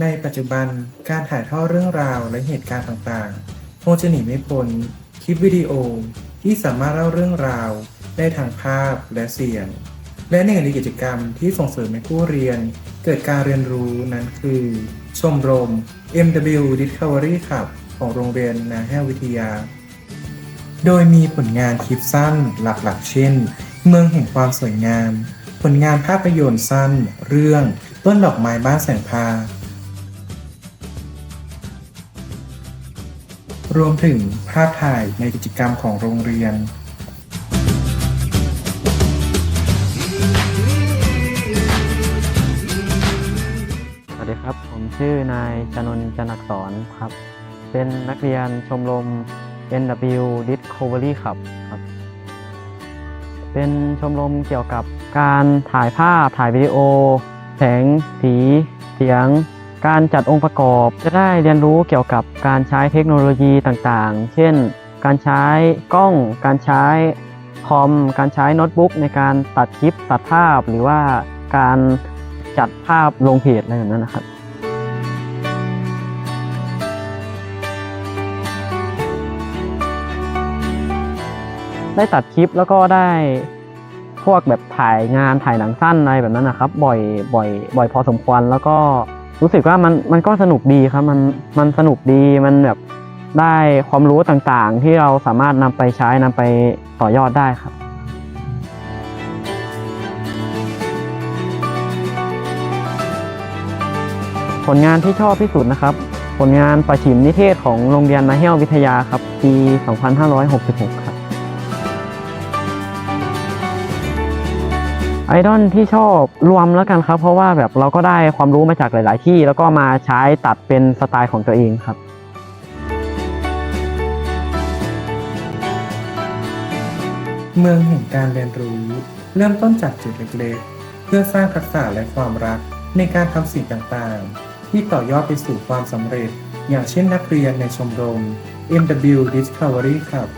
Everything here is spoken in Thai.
ในปัจจุบันการถ่ายทอดเรื่องราวและเหตุการณ์ต่างๆ คงจะหนีไม่พ้นคลิปวิดีโอที่สามารถเล่าเรื่องราวได้ทางภาพและเสียง และหนึ่งในกิจกรรมที่ส่งเสริมให้ผู้เรียน เกิดการเรียนรู้นั้นคือ ชมรม MW Discovery Club ของโรงเรียนนาแห้ววิทยา โดยมีผลงานคลิปสั้นหลักๆ เช่น เมืองแห่งความสวยงาม ผลงานภาพยนตร์สั้น เรื่องต้นดอกไม้บ้านแสงพา รวมถึงภาพถ่ายในกิจกรรมของโรงเรียนสวัสดีครับ ผมชื่อนายชนนท์จันทร์อักษรครับ เป็นนักเรียนชมรม NW Discovery ครับครับ เป็นชมรมเกี่ยวกับการถ่ายภาพถ่ายวิดีโอ แสง สี เสียง การจัดองค์ประกอบจะได้เรียนรู้เกี่ยวกับการใช้เทคโนโลยีต่างๆ เช่น การใช้กล้อง การใช้คอม การใช้โน้ตบุ๊กในการตัดคลิป ตัดภาพ หรือว่าการจัดภาพลงเพจอะไรแบบนั้นนะครับได้ตัดคลิปแล้วก็ได้พวกแบบถ่ายงานถ่ายหนังสั้นอะไรแบบนั้นนะครับ บ่อยบ่อยบ่อยพอสมควรแล้วก็ รู้สึกว่ามันมันก็สนุกดีครับมันมันสนุกดีมันแบบได้ความรู้ต่างๆ ที่เราสามารถนำไปใช้นำไปต่อยอดได้ครับผลงานที่ชอบที่สุดนะครับ ผลงานประชิมนิเทศของโรงเรียนนาเฮียววิทยาครับ ปี 2566 ครับ ไอดอลที่ชอบรวมแล้วกันครับ เพราะว่าแบบเราก็ได้ความรู้มาจากหลาย ๆ ที่ แล้วก็มาใช้ตัดเป็นสไตล์ของตัวเองครับเมืองแห่งการเรียนรู้ เริ่มต้นจากจุดเล็กๆ เพื่อสร้างทักษะและความรักในการทำสิ่งต่างๆ ที่ต่อยอดไปสู่ความสำเร็จ อย่างเช่นนักเรียนในชมรม MW Discovery Club